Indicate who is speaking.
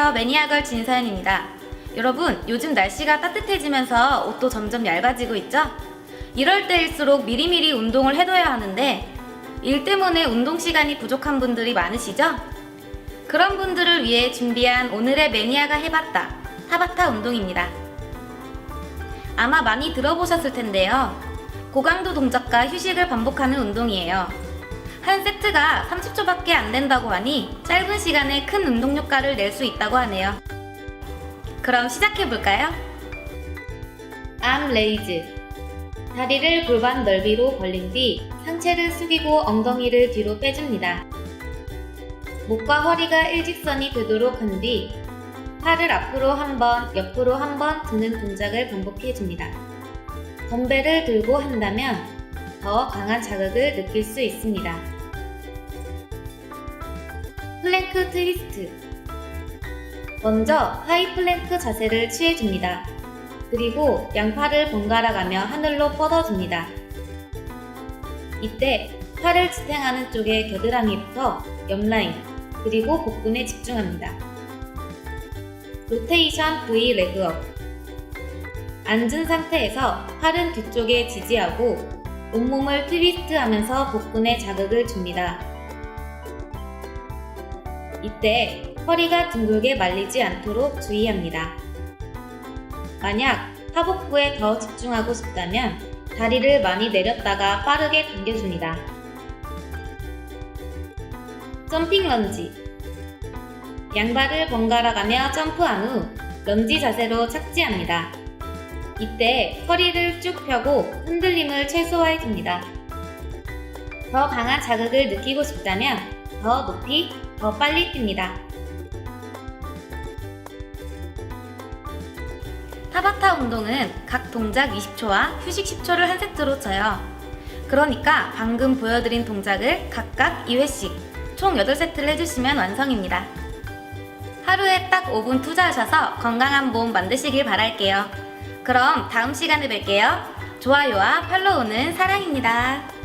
Speaker 1: 안녕하세요. 매니아걸 진서연입니다. 여러분, 요즘 날씨가 따뜻해지면서 옷도 점점 얇아지고 있죠? 이럴 때일수록 미리미리 운동을 해둬야 하는데 일 때문에 운동 시간이 부족한 분들이 많으시죠? 그런 분들을 위해 준비한 오늘의 매니아가 해봤다. 타바타 운동입니다. 아마 많이 들어보셨을 텐데요. 고강도 동작과 휴식을 반복하는 운동이에요. 한 세트가 30초밖에 안 된다고 하니 짧은 시간에 큰 운동 효과를 낼 수 있다고 하네요. 그럼 시작해 볼까요? 암 레이즈. 다리를 골반 넓이로 벌린 뒤 상체를 숙이고 엉덩이를 뒤로 빼줍니다. 목과 허리가 일직선이 되도록 한 뒤 팔을 앞으로 한 번, 옆으로 한 번 드는 동작을 반복해 줍니다. 덤벨을 들고 한다면 더 강한 자극을 느낄 수 있습니다. 플랭크 트위스트. 먼저 하이 플랭크 자세를 취해줍니다. 그리고 양팔을 번갈아 가며 하늘로 뻗어줍니다. 이때 팔을 지탱하는 쪽의 겨드랑이부터 옆라인, 그리고 복근에 집중합니다. 로테이션 V 레그업. 앉은 상태에서 팔은 뒤쪽에 지지하고 온몸을 트위스트 하면서 복근에 자극을 줍니다. 이때 허리가 둥글게 말리지 않도록 주의합니다. 만약 하복부에 더 집중하고 싶다면 다리를 많이 내렸다가 빠르게 당겨줍니다. 점핑 런지 양발을 번갈아 가며 점프한 후 런지 자세로 착지합니다. 이때 허리를 쭉 펴고 흔들림을 최소화해 줍니다. 더 강한 자극을 느끼고 싶다면 더 높이, 더 빨리 뜁니다. 타바타 운동은 각 동작 20초와 휴식 10초를 한 세트로 쳐요. 그러니까 방금 보여드린 동작을 각각 2회씩 총 8세트를 해주시면 완성입니다. 하루에 딱 5분 투자하셔서 건강한 몸 만드시길 바랄게요. 그럼 다음 시간에 뵐게요. 좋아요와 팔로우는 사랑입니다.